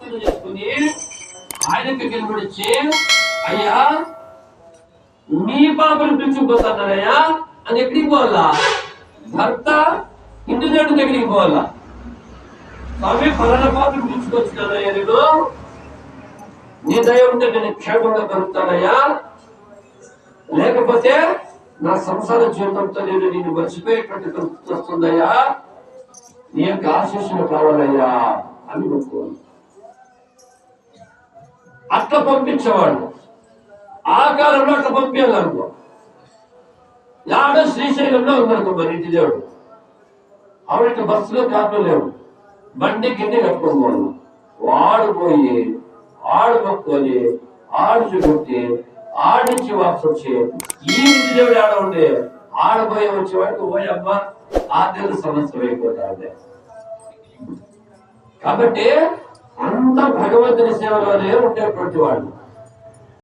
ప్రార్థన చేసుకుని ఆయనకి కనబడిచ్చి అయ్యా నీ పాపను పిలుచుకుపోతానయ్యా అని ఎక్కడికి పోవాలా? భర్త ఇంటి దేవుడి దగ్గరికి పోవాలా? స్వామి పలానా పాపను పిలుచుకొచ్చినానయ్యా నేను నీ దయ ఉంటే నేను క్షేమంగా బతుకుతానయ్యా. లేకపోతే నా సంసార జీవితంతో నేను నిన్ను మర్చిపోయేటువంటి పరిస్థితి వస్తుందయ్యా. నీ యొక్క ఆశీస్సులు కావాలయ్యా అని ఒప్పుకోవాలి అట్లా పంపించేవాళ్ళు. ఆ కాలంలో అట్లా పంపించాలనుకో యాడ శ్రీశైలంలో ఉందనుకో మరి ఇంటి దేవుడు. ఆవిడ బస్సులో కార్లు లేవు. బండి గిన్నె కట్టుకోవాలి వాడు పోయి ఆడు మొక్కుకొని ఆడు చూపెట్టి ఆడించి వాపసు వచ్చి ఈ ఇంటి దేవుడు ఆడ ఉండే ఆడబోయే వచ్చేవాడికి పోయి అమ్మ ఆ దేవుడు సమస్య అయిపోతాడు కాబట్టి అంత భగవంతుని సేవలోనే ఉండేటువంటి వాడు